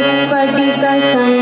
स्फटिक संग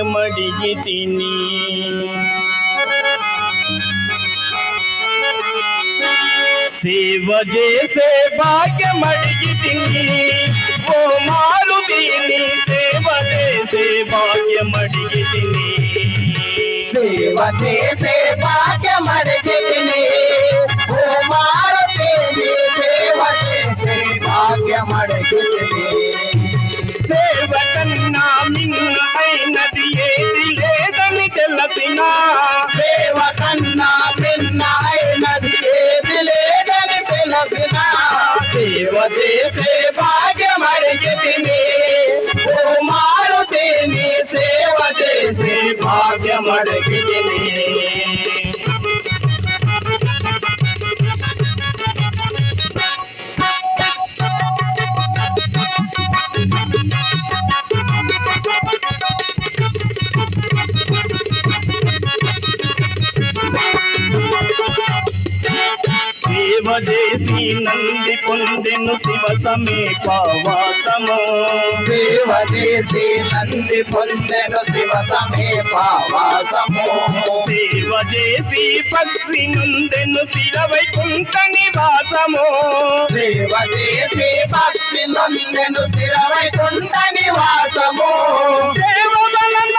భాగ్యమడిగి తిని? సేవ చేసే భాగ్యమడిగి తిని. ఓ మారుతిని సేవ చేసే భాగ్యమడిగి తిని. సేవ చేసే భాగ్యమడిగిని ఓ మారుతేని సేవ చేసే భాగ్యమడిగిని సేవ కన్నా మిన్న అయినది ఏది Fatima సేవ చేసి నంది పొందెను శివ సమీపవాసము సేవ చేసి నంది పొందెను శివ సమీపవాసము సేవ చేసి పక్షి నుండెను శిల వైకుంఠ నివాసము. సేవ చేసి పక్షి నందెను స్థిరవైకుంఠ నివాసము. సేవ వలన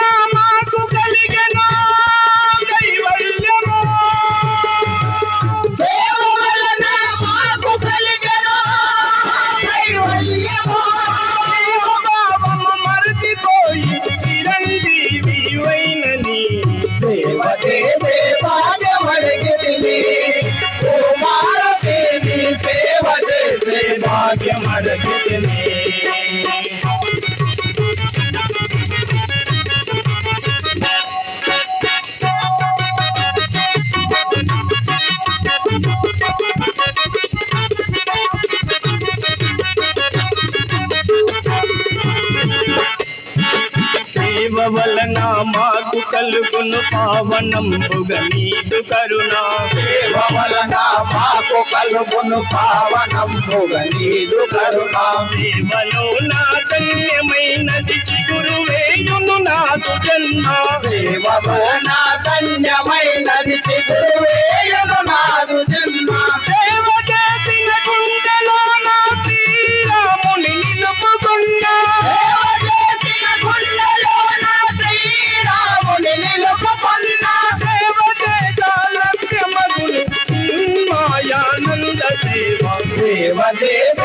కలుగును పావనంబుగ నీదు కరుణ. సేవ వలన మాకు కలుగును పావనముగ నీదు కరుణ. సేవలో నా ధన్యమైనది చిగురు వేయును నాకు జన్మ. సేవ వలన ధన్యమైనది చిగురు వేయను నాదు జన్మ. మాయానంద సేవ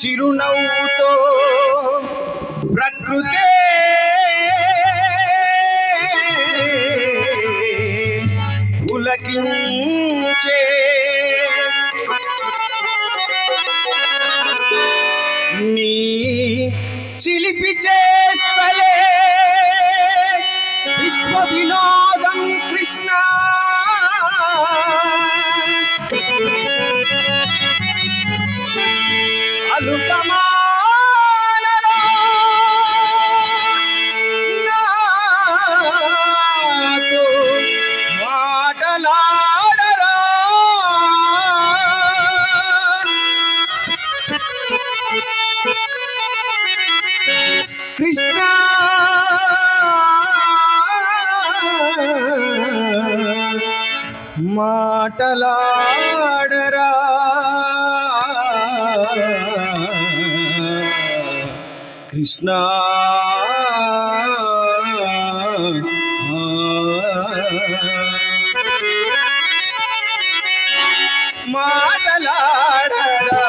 చిరునవ్వుతో ప్రకృతే పులకించే మాటలాడరా. కృష్ణ. మాటలాడరా.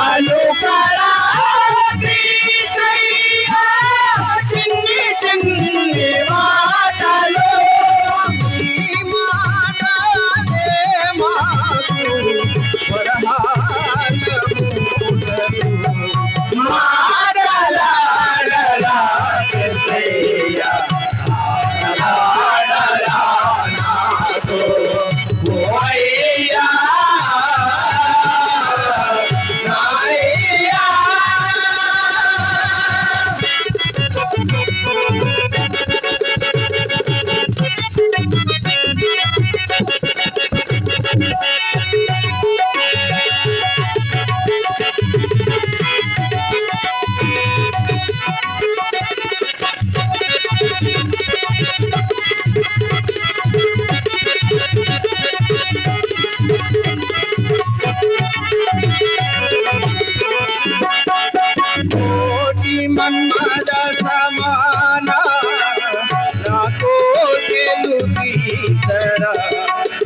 Palo.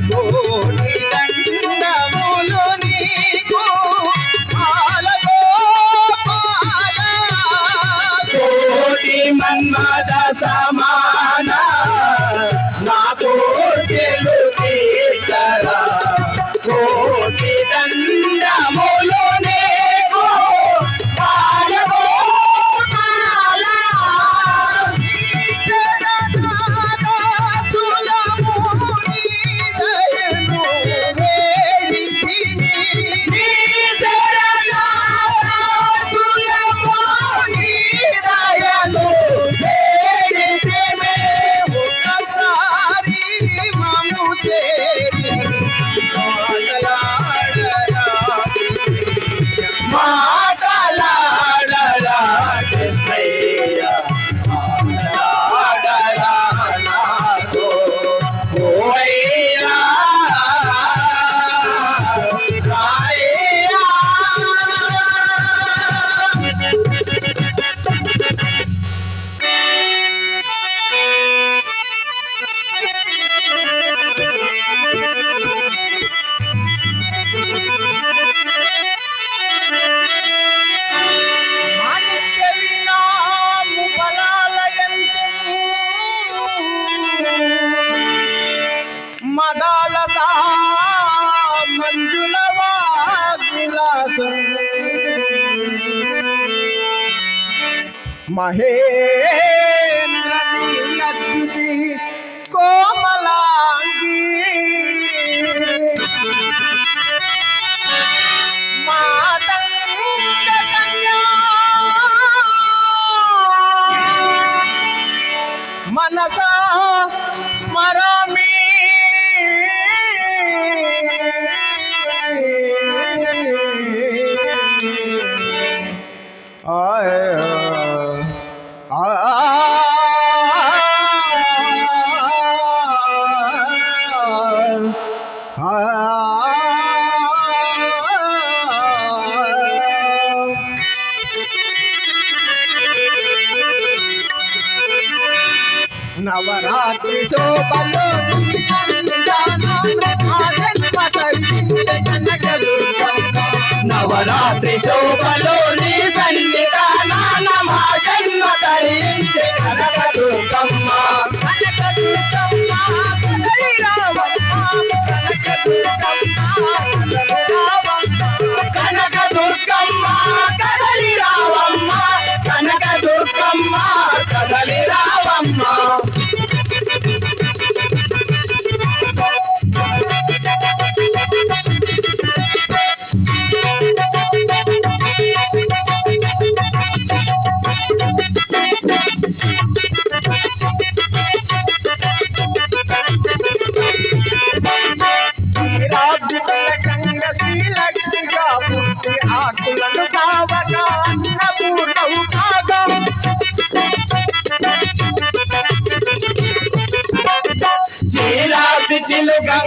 মনে Marami. నవరాత్రి శోభలో నవరాత్రి శోభలో కనక దుర్గమ్మ కదలి రామ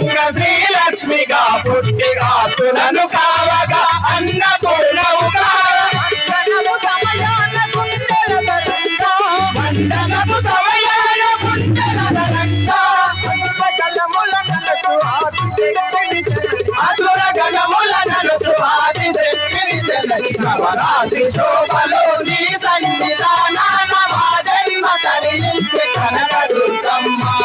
దుర్గ శ్రీలక్ష్మిగా పుట్టిగా తులను కావగా అన్న నవరాత్రి శోభలో నీ జన్మ కనక దుర్గమ్మ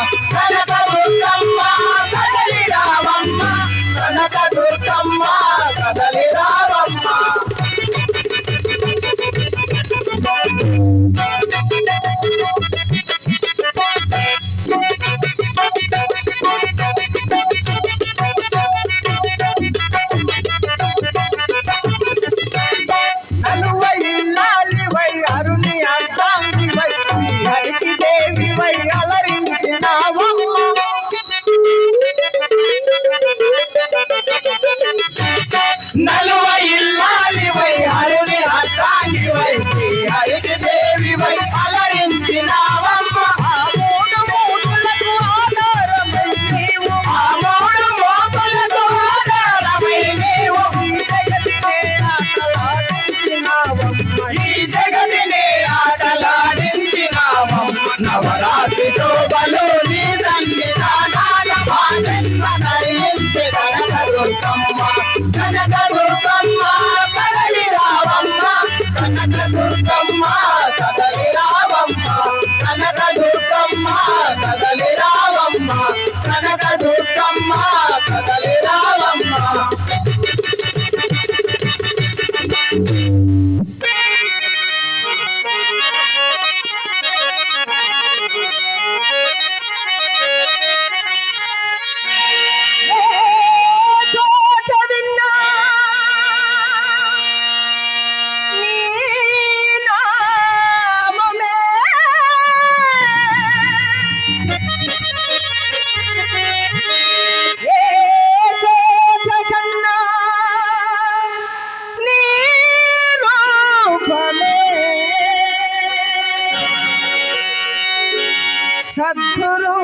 సద్గురు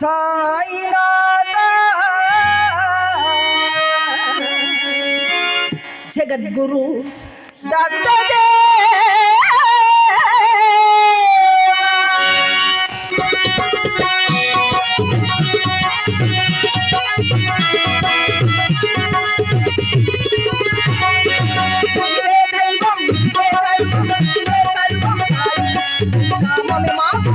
సాయినాథ జగద్గురు దత్తదే మాకు